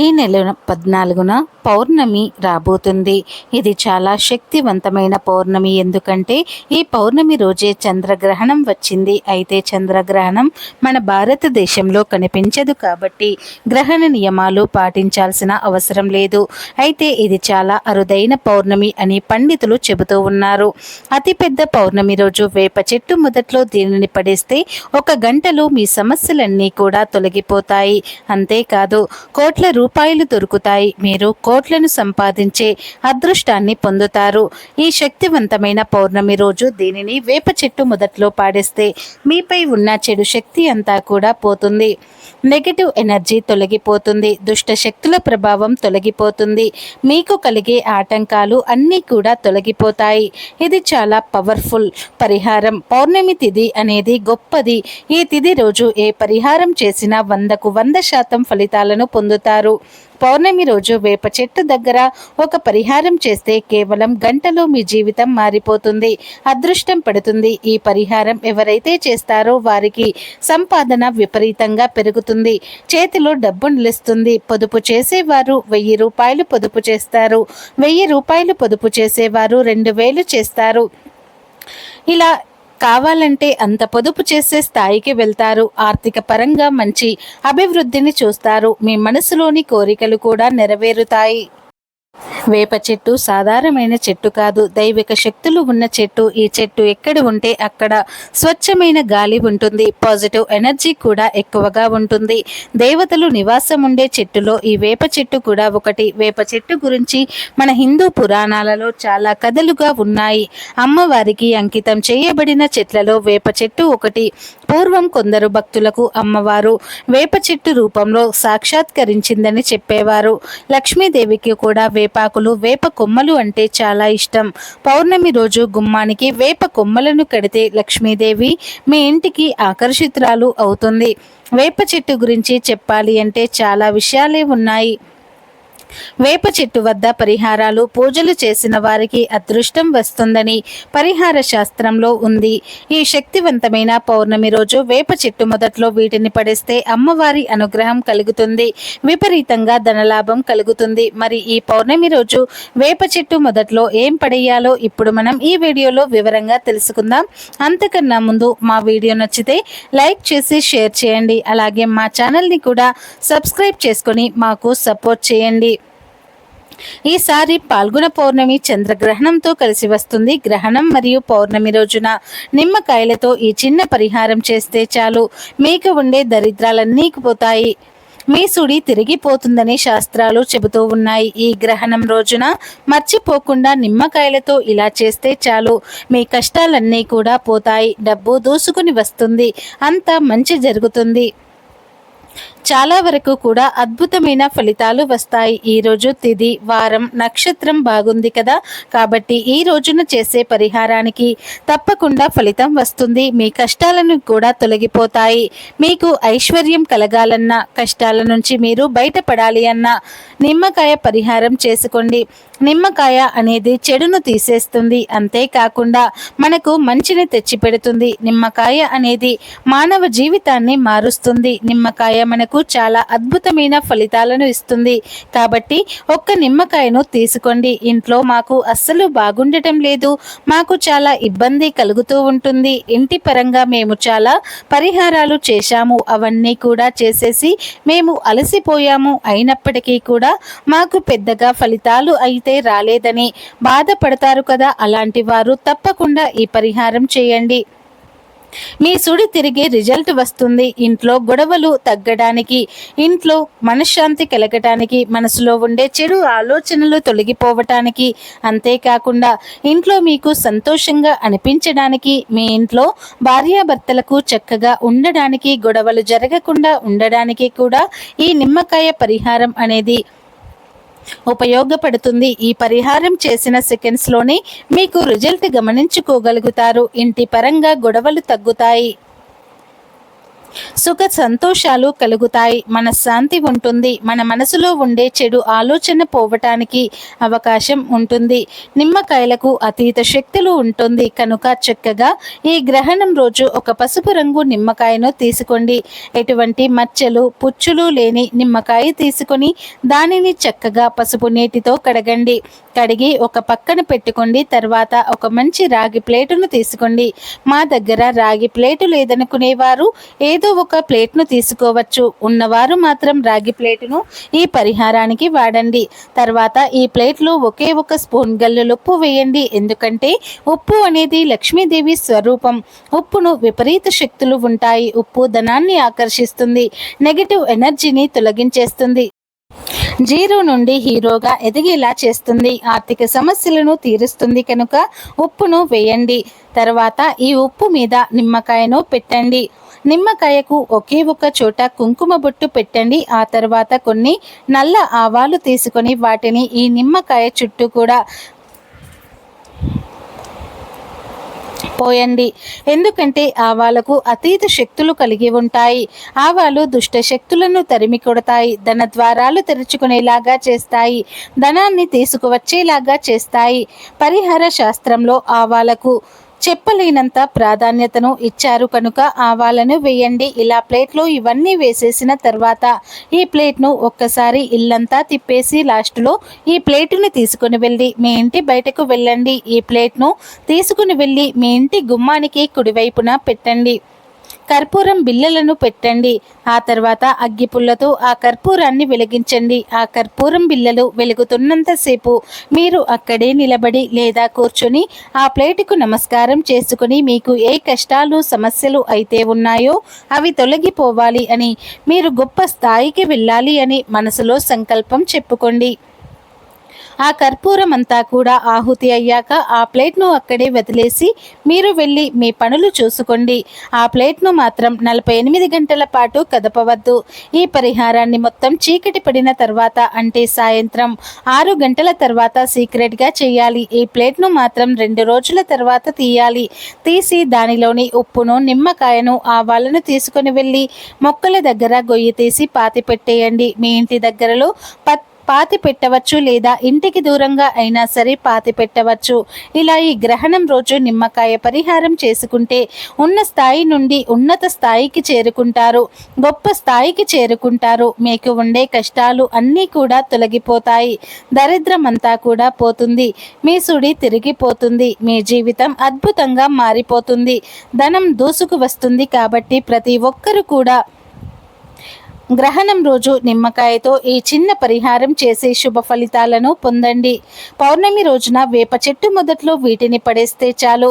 ఈ నెల పద్నాలుగున పౌర్ణమి రాబోతుంది. ఇది చాలా శక్తివంతమైన పౌర్ణమి. ఎందుకంటే ఈ పౌర్ణమి రోజే చంద్రగ్రహణం వచ్చింది. అయితే చంద్రగ్రహణం మన భారతదేశంలో కనిపించదు కాబట్టి గ్రహణ నియమాలు పాటించాల్సిన అవసరం లేదు. అయితే ఇది చాలా అరుదైన పౌర్ణమి అని పండితులు చెబుతూ ఉన్నారు. అతిపెద్ద పౌర్ణమి రోజు వేప చెట్టు మొదట్లో దీనిని పడేస్తే ఒక గంటలో మీ సమస్యలన్నీ కూడా తొలగిపోతాయి. అంతేకాదు కోట్ల రూపాయలు దొరుకుతాయి. మీరు కోట్లను సంపాదించే అదృష్టాన్ని పొందుతారు. ఈ శక్తివంతమైన పౌర్ణమి రోజు దీనిని వేప చెట్టు మొదట్లో పాడేస్తే మీపై ఉన్న చెడు శక్తి అంతా కూడా పోతుంది. నెగటివ్ ఎనర్జీ తొలగిపోతుంది దుష్ట శక్తుల ప్రభావం తొలగిపోతుంది. మీకు కలిగే ఆటంకాలు అన్నీ కూడా తొలగిపోతాయి. ఇది చాలా పవర్ఫుల్ పరిహారం. పౌర్ణమి తిథి అనేది గొప్పది. ఈ తిథి రోజు ఏ పరిహారం చేసినా వందకు వంద శాతం ఫలితాలను పొందుతారు. పౌర్ణమి రోజు వేప చెట్టు దగ్గర ఒక పరిహారం చేస్తే కేవలం గంటలో మీ జీవితం మారిపోతుంది. అదృష్టం పడుతుంది. ఈ పరిహారం ఎవరైతే చేస్తారో వారికి సంపాదన విపరీతంగా పెరుగుతుంది. చేతిలో డబ్బు నిలుస్తుంది. పొదుపు చేసేవారు వెయ్యి రూపాయలు పొదుపు చేస్తారు. వెయ్యి రూపాయలు పొదుపు చేసేవారు రెండు వేలు చేస్తారు. ఇలా కావాలంటే అంత పొదుపు చేసే స్థాయికి వెళ్తారు. ఆర్థిక పరంగా మంచి అభివృద్ధిని చూస్తారు. మీ మనసులోని కోరికలు కూడా నెరవేరుతాయి. వేప చెట్టు సాధారణమైన చెట్టు కాదు. దైవిక శక్తులు ఉన్న చెట్టు. ఈ చెట్టు ఎక్కడ ఉంటే అక్కడ స్వచ్ఛమైన గాలి ఉంటుంది. పాజిటివ్ ఎనర్జీ కూడా ఎక్కువగా ఉంటుంది. దేవతలు నివాసం ఉండే చెట్టులో ఈ వేప చెట్టు కూడా ఒకటి. వేప చెట్టు గురించి మన హిందూ పురాణాలలో చాలా కథలుగా ఉన్నాయి. అమ్మవారికి అంకితం చేయబడిన చెట్లలో వేప చెట్టు ఒకటి. పూర్వం కొందరు భక్తులకు అమ్మవారు వేప చెట్టు రూపంలో సాక్షాత్కరించిందని చెప్పేవారు. లక్ష్మీదేవికి కూడా ఆకులు వేప కొమ్మలు అంటే చాలా ఇష్టం. పౌర్ణమి రోజు గుమ్మానికి వేప కొమ్మలను కడితే లక్ష్మీదేవి మీ ఇంటికి ఆకర్షితురాలు అవుతుంది. వేప చెట్టు గురించి చెప్పాలి అంటే చాలా విషయాలే ఉన్నాయి. వేప చెట్టు వద్ద పరిహారాలు పూజలు చేసిన వారికి అదృష్టం వస్తుందని పరిహార శాస్త్రంలో ఉంది. ఈ శక్తివంతమైన పౌర్ణమి రోజు వేప చెట్టు మొదట్లో వీటిని పడేస్తే అమ్మవారి అనుగ్రహం కలుగుతుంది. విపరీతంగా ధనలాభం కలుగుతుంది. మరి ఈ పౌర్ణమి రోజు వేప చెట్టు మొదట్లో ఏం పడేయాలో ఇప్పుడు మనం ఈ వీడియోలో వివరంగా తెలుసుకుందాం. అంతకన్నా ముందు మా వీడియో నచ్చితే లైక్ చేసి షేర్ చేయండి. అలాగే మా ఛానల్ని కూడా సబ్స్క్రైబ్ చేసుకొని మాకు సపోర్ట్ చేయండి. ఈసారి పాల్గొన పౌర్ణమి చంద్రగ్రహణంతో కలిసి వస్తుంది గ్రహణం మరియు పౌర్ణమి రోజున. నిమ్మకాయలతో ఈ చిన్న పరిహారం చేస్తే చాలు. మీకు ఉండే దరిద్రాలన్నీ పోతాయి. మీ సుడి తిరిగిపోతుందని శాస్త్రాలు చెబుతూ ఉన్నాయి. ఈ గ్రహణం రోజున మర్చిపోకుండా నిమ్మకాయలతో ఇలా చేస్తే చాలు. మీ కష్టాలన్నీ కూడా పోతాయి. డబ్బు దూసుకుని వస్తుంది. అంతా మంచి జరుగుతుంది. చాలా వరకు కూడా అద్భుతమైన ఫలితాలు వస్తాయి. ఈ రోజు తిది వారం నక్షత్రం బాగుంది కదా? కాబట్టి ఈ రోజున చేసే పరిహారానికి తప్పకుండా ఫలితం వస్తుంది. మీ కష్టాలను కూడా తొలగిపోతాయి. మీకు ఐశ్వర్యం కలగాలన్నా కష్టాల నుంచి మీరు బయటపడాలి అన్నా నిమ్మకాయ పరిహారం చేసుకోండి. నిమ్మకాయ అనేది చెడును తీసేస్తుంది. అంతేకాకుండా మనకు మంచిని తెచ్చిపెడుతుంది. నిమ్మకాయ అనేది మానవ జీవితాన్ని మారుస్తుంది. నిమ్మకాయ మనకు చాలా అద్భుతమైన ఫలితాలను ఇస్తుంది. కాబట్టి ఒక్క నిమ్మకాయను తీసుకోండి. ఇంట్లో మాకు అస్సలు బాగుండటం లేదు. మాకు చాలా ఇబ్బంది కలుగుతూ ఉంటుంది. ఇంటి పరంగా మేము చాలా పరిహారాలు చేశాము. అవన్నీ కూడా చేసేసి మేము అలసిపోయాము. అయినప్పటికీ కూడా మాకు పెద్దగా ఫలితాలు అయితే రాలేదని బాధపడతారు కదా. అలాంటి వారు తప్పకుండా ఈ పరిహారం చేయండి. మీ సుడి తిరిగి రిజల్ట్ వస్తుంది. ఇంట్లో గొడవలు తగ్గడానికి ఇంట్లో మనశ్శాంతి కలగటానికి మనసులో ఉండే చెడు ఆలోచనలు తొలగిపోవటానికి. అంతేకాకుండా ఇంట్లో మీకు సంతోషంగా అనిపించడానికి మీ ఇంట్లో భార్యాభర్తలకు చక్కగా ఉండడానికి గొడవలు జరగకుండా ఉండడానికి కూడా ఈ నిమ్మకాయ పరిహారం అనేది ఉపయోగపడుతుంది. ఈ పరిహారం చేసిన సెకండ్స్లోనే మీకు రిజల్ట్ గమనించుకోగలుగుతారు. ఇంటి పరంగా గొడవలు తగ్గుతాయి. సుఖ సంతోషాలు కలుగుతాయి. మన శాంతి ఉంటుంది. మన మనసులో ఉండే చెడు ఆలోచన పోవటానికి అవకాశం ఉంటుంది. నిమ్మకాయలకు అతీత శక్తులు ఉంటుంది. కనుక చక్కగా ఈ గ్రహణం రోజు ఒక పసుపు రంగు నిమ్మకాయను తీసుకోండి. ఎటువంటి మచ్చలు పుచ్చులు లేని నిమ్మకాయ తీసుకొని దానిని చక్కగా పసుపు నీటితో కడగండి. కడిగి ఒక పక్కన పెట్టుకోండి. తర్వాత ఒక మంచి రాగి ప్లేటును తీసుకోండి. మా దగ్గర రాగి ప్లేటు లేదనుకునేవారు. ఏదో ఒక ప్లేట్ను తీసుకోవచ్చు. ఉన్నవారు మాత్రం రాగి ప్లేటును ఈ పరిహారానికి వాడండి. తర్వాత ఈ ప్లేట్లో ఒకే ఒక స్పూన్ గల్లులు ఉప్పు వేయండి. ఎందుకంటే ఉప్పు అనేది లక్ష్మీదేవి స్వరూపం. ఉప్పును విపరీత శక్తులు ఉంటాయి. ఉప్పు ధనాన్ని ఆకర్షిస్తుంది. నెగిటివ్ ఎనర్జీని తొలగించేస్తుంది. జీరో నుండి హీరోగా ఎదిగేలా చేస్తుంది. ఆర్థిక సమస్యలను తీరుస్తుంది కనుక ఉప్పును వేయండి. తర్వాత ఈ ఉప్పు మీద నిమ్మకాయను పెట్టండి. నిమ్మకాయకు ఒకే ఒక చోట కుంకుమ బొట్టు పెట్టండి. ఆ తర్వాత కొన్ని నల్ల ఆవాలు తీసుకొని వాటిని ఈ నిమ్మకాయ చుట్టూ కూడా పోయండి. ఎందుకంటే ఆవాలకు అతీత శక్తులు కలిగి ఉంటాయి. ఆవాలు దుష్ట శక్తులను తరిమి కొడతాయి. ధన ద్వారాలు తెరుచుకునేలాగా చేస్తాయి. ధనాన్ని తీసుకువచ్చేలాగా చేస్తాయి. పరిహార శాస్త్రంలో ఆవాలకు చెప్పలేనంత ప్రాధాన్యతను ఇచ్చారు కనుక ఆవాలను వేయండి. ఇలా ప్లేట్లో ఇవన్నీ వేసేసిన తర్వాత ఈ ప్లేట్ను ఒక్కసారి ఇల్లంతా తిప్పేసి లాస్ట్లో ఈ ప్లేటుని తీసుకుని వెళ్ళి మీ ఇంటి బయటకు వెళ్ళండి. ఈ ప్లేట్ను తీసుకుని వెళ్ళి మీ ఇంటి గుమ్మానికి కుడివైపున పెట్టండి. కర్పూరం బిల్లలను పెట్టండి. ఆ తర్వాత అగ్గిపుల్లతో ఆ కర్పూరాన్ని వెలిగించండి. ఆ కర్పూరం బిల్లలు వెలుగుతున్నంతసేపు మీరు అక్కడే నిలబడి లేదా కూర్చొని ఆ ప్లేటుకు నమస్కారం చేసుకుని మీకు ఏ కష్టాలు సమస్యలు అయితే ఉన్నాయో అవి తొలగిపోవాలి అని మీరు గొప్ప స్థాయికి వెళ్ళాలి అని మనసులో సంకల్పం చెప్పుకోండి. ఆ కర్పూరం అంతా కూడా ఆహుతి అయ్యాక ఆ ప్లేట్ను అక్కడే వదిలేసి మీరు వెళ్ళి మీ పనులు చూసుకోండి. ఆ ప్లేట్ను మాత్రం నలభై ఎనిమిది గంటల పాటు కదపవద్దు. ఈ పరిహారాన్ని మొత్తం చీకటి పడిన తర్వాత అంటే సాయంత్రం ఆరు గంటల తర్వాత సీక్రెట్గా చేయాలి. ఈ ప్లేట్ను మాత్రం రెండు రోజుల తర్వాత తీయాలి. తీసి దానిలోని ఉప్పును నిమ్మకాయను ఆవాలను తీసుకొని వెళ్ళి మొక్కల దగ్గర గొయ్యి తీసి పాతి పెట్టేయండి. మీ ఇంటి దగ్గరలో పత్ పాతి పెట్టవచ్చు లేదా ఇంటికి దూరంగా అయినా సరే పాతి పెట్టవచ్చు ఇలా ఈ గ్రహణం రోజు నిమ్మకాయ పరిహారం చేసుకుంటే ఉన్న స్థాయి నుండి ఉన్నత స్థాయికి చేరుకుంటారు. గొప్ప స్థాయికి చేరుకుంటారు. మీకు ఉండే కష్టాలు అన్నీ కూడా తొలగిపోతాయి. దరిద్రమంతా కూడా పోతుంది. మీ సుడి తిరిగిపోతుంది. మీ జీవితం అద్భుతంగా మారిపోతుంది. ధనం దూసుకు వస్తుంది కాబట్టి ప్రతి ఒక్కరు కూడా గ్రహణం రోజు నిమ్మకాయతో ఈ చిన్న పరిహారం చేసే శుభ ఫలితాలను పొందండి. పౌర్ణమి రోజున వేప చెట్టు మొదట్లో వీటిని పడేస్తే చాలు.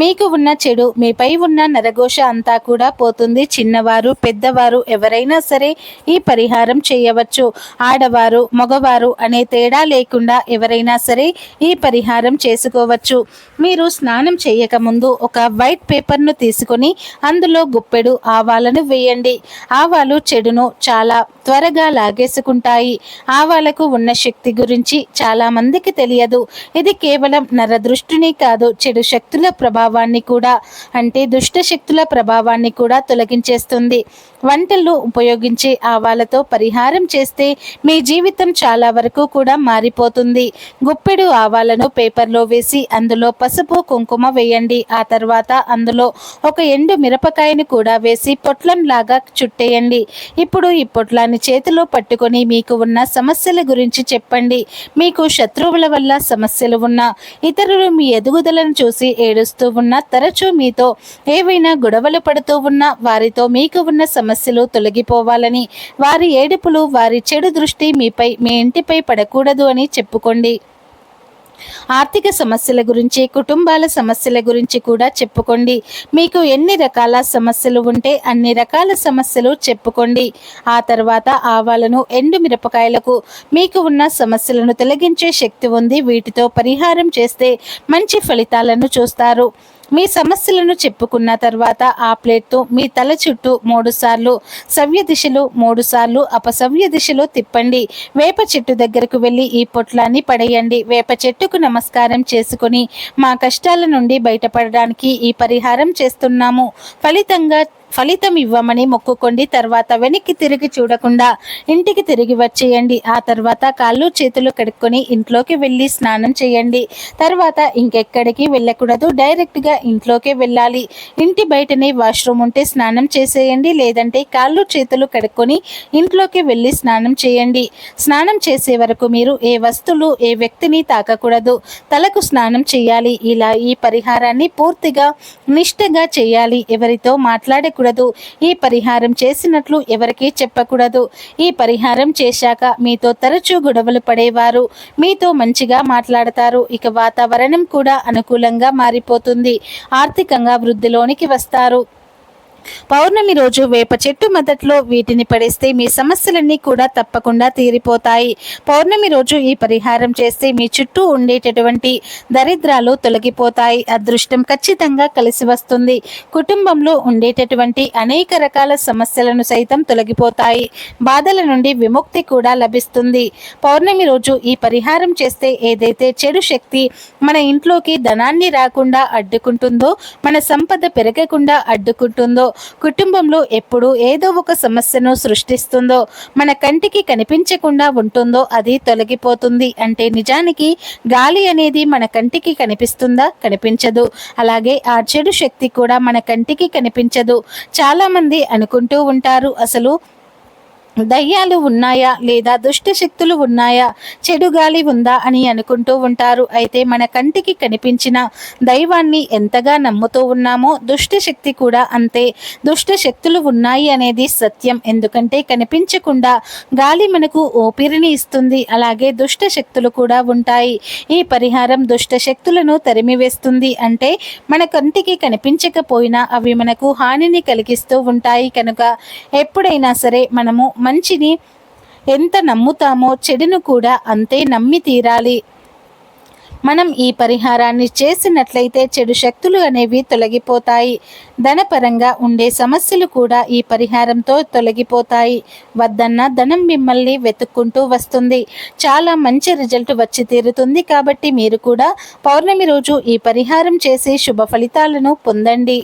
మీకు ఉన్న చెడు మీపై ఉన్న నరఘోష అంతా కూడా పోతుంది. చిన్నవారు పెద్దవారు ఎవరైనా సరే ఈ పరిహారం చేయవచ్చు. ఆడవారు మగవారు అనే తేడా లేకుండా ఎవరైనా సరే ఈ పరిహారం చేసుకోవచ్చు. మీరు స్నానం చేయకముందు ఒక వైట్ పేపర్ను తీసుకొని అందులో గుప్పెడు ఆవాలను వేయండి. ఆవాలు చెడును చాలా త్వరగా లాగేసుకుంటాయి. ఆవాలకు ఉన్న శక్తి గురించి చాలా మందికి తెలియదు. ఇది కేవలం నరదృష్టిని కాదు చెడు శక్తుల ప్రభావాన్ని కూడా అంటే దుష్ట శక్తుల ప్రభావాన్ని కూడా తొలగించేస్తుంది. వంటల్లో ఉపయోగించే ఆవాలతో పరిహారం చేస్తే మీ జీవితం చాలా వరకు కూడా మారిపోతుంది. గుప్పెడు ఆవాలను పేపర్లో వేసి అందులో పసుపు కుంకుమ వేయండి. ఆ తర్వాత అందులో ఒక ఎండు మిరపకాయను కూడా వేసి పొట్లం లాగా చుట్టేయండి. ఇప్పుడు ఈ పొట్లాన్ని చేతిలో పట్టుకొని మీకు ఉన్న సమస్యల గురించి చెప్పండి. మీకు శత్రువుల వల్ల సమస్యలు ఉన్నా ఇతరులు మీ ఎదుగుదలను చూసి ఏడుస్తూ ఉన్నా తరచూ మీతో ఏవైనా గొడవలు పడుతూ ఉన్నా వారితో మీకు ఉన్న సమస్యలు తొలగిపోవాలని వారి ఏడుపులు వారి చెడు దృష్టి మీపై మీ ఇంటిపై పడకూడదు అని చెప్పుకోండి. ఆర్థిక సమస్యల గురించి కుటుంబాల సమస్యల గురించి కూడా చెప్పుకోండి. మీకు ఎన్ని రకాల సమస్యలు ఉంటే అన్ని రకాల సమస్యలు చెప్పుకోండి. ఆ తర్వాత ఆవాలను ఎండు మిరపకాయలకు మీకు ఉన్న సమస్యలను తొలగించే శక్తి ఉంది. వీటితో పరిహారం చేస్తే మంచి ఫలితాలను చూస్తారు. మీ సమస్యలను చెప్పుకున్న తర్వాత ఆ ప్లేట్తో మీ తల చుట్టూ మూడు సార్లు సవ్య దిశలో మూడు సార్లు అపసవ్య దిశలో తిప్పండి. వేప చెట్టు దగ్గరకు వెళ్ళి ఈ పొట్లాన్ని పడేయండి. వేప చెట్టుకు నమస్కారం చేసుకుని మా కష్టాల నుండి బయటపడడానికి ఈ పరిహారం చేస్తున్నాము. ఫలితంగా ఫలితం ఇవ్వమని మొక్కుకోండి. తర్వాత వెనక్కి తిరిగి చూడకుండా ఇంటికి తిరిగి వచ్చేయండి. ఆ తర్వాత కాళ్ళు చేతులు కడుక్కొని ఇంట్లోకి వెళ్ళి స్నానం చేయండి. తర్వాత ఇంకెక్కడికి వెళ్ళకూడదు. డైరెక్ట్గా ఇంట్లోకే వెళ్ళాలి. ఇంటి బయటనే వాష్రూమ్ ఉంటే స్నానం చేసేయండి. లేదంటే కాళ్ళు చేతులు కడుక్కొని ఇంట్లోకి వెళ్ళి స్నానం చేయండి. స్నానం చేసే వరకు మీరు ఏ వస్తువులు ఏ వ్యక్తిని తాకకూడదు. తలకు స్నానం చేయాలి. ఇలా ఈ పరిహారాన్ని పూర్తిగా నిష్ఠగా చేయాలి. ఎవరితో చేయకూడదు ఈ పరిహారం చేసినట్లు ఎవరికీ చెప్పకూడదు. ఈ పరిహారం చేశాక మీతో తరచూ గొడవలు పడేవారు. మీతో మంచిగా మాట్లాడతారు. ఇక వాతావరణం కూడా అనుకూలంగా మారిపోతుంది. ఆర్థికంగా వృద్ధిలోనికి వస్తారు. పౌర్ణమి రోజు వేప చెట్టు మొదట్లో వీటిని పడేస్తే మీ సమస్యలన్నీ కూడా తప్పకుండా తీరిపోతాయి. పౌర్ణమి రోజు ఈ పరిహారం చేస్తే మీ చుట్టూ ఉండేటటువంటి దరిద్రాలు తొలగిపోతాయి. అదృష్టం ఖచ్చితంగా కలిసి వస్తుంది. కుటుంబంలో ఉండేటటువంటి అనేక రకాల సమస్యలను సైతం తొలగిపోతాయి. బాధల నుండి విముక్తి కూడా లభిస్తుంది. పౌర్ణమి రోజు ఈ పరిహారం చేస్తే ఏదైతే చెడు శక్తి మన ఇంట్లోకి ధనాన్ని రాకుండా అడ్డుకుంటుందో మన సంపద పెరగకుండా అడ్డుకుంటుందో కుటుంబంలో ఎప్పుడు ఏదో ఒక సమస్యను సృష్టిస్తుందో మన కంటికి కనిపించకుండా ఉంటుందో అది తొలగిపోతుంది. అంటే నిజానికి గాలి అనేది మన కంటికి కనిపిస్తుందా? కనిపించదు. అలాగే ఆ చెడు శక్తి కూడా మన కంటికి కనిపించదు. చాలామంది అనుకుంటూ ఉంటారు అసలు దయ్యాలు ఉన్నాయా లేదా దుష్ట శక్తులు ఉన్నాయా? చెడు గాలి ఉందా అని అనుకుంటూ ఉంటారు. అయితే మన కంటికి కనిపించిన దైవాన్ని ఎంతగా నమ్ముతూ ఉన్నామో దుష్ట శక్తి కూడా అంతే. దుష్ట శక్తులు ఉన్నాయి అనేది సత్యం. ఎందుకంటే కనిపించకుండా గాలి మనకు ఓపిరిని ఇస్తుంది. అలాగే దుష్ట శక్తులు కూడా ఉంటాయి. ఈ పరిహారం దుష్ట శక్తులను తరిమివేస్తుంది. అంటే మన కంటికి కనిపించకపోయినా అవి మనకు హానిని కలిగిస్తూ ఉంటాయి కనుక ఎప్పుడైనా సరే మనము మంచిని ఎంత నమ్ముతామో చెడును కూడా అంతే నమ్మి తీరాలి. మనం ఈ పరిహారాన్ని చేసినట్లయితే చెడు శక్తులు అనేవి తొలగిపోతాయి. ధనపరంగా ఉండే సమస్యలు కూడా ఈ పరిహారంతో తొలగిపోతాయి. వద్దన్న ధనం మిమ్మల్ని వెతుక్కుంటూ వస్తుంది. చాలా మంచి రిజల్ట్ వచ్చి తీరుతుంది కాబట్టి మీరు కూడా పౌర్ణమి రోజు ఈ పరిహారం చేసి శుభ ఫలితాలను పొందండి.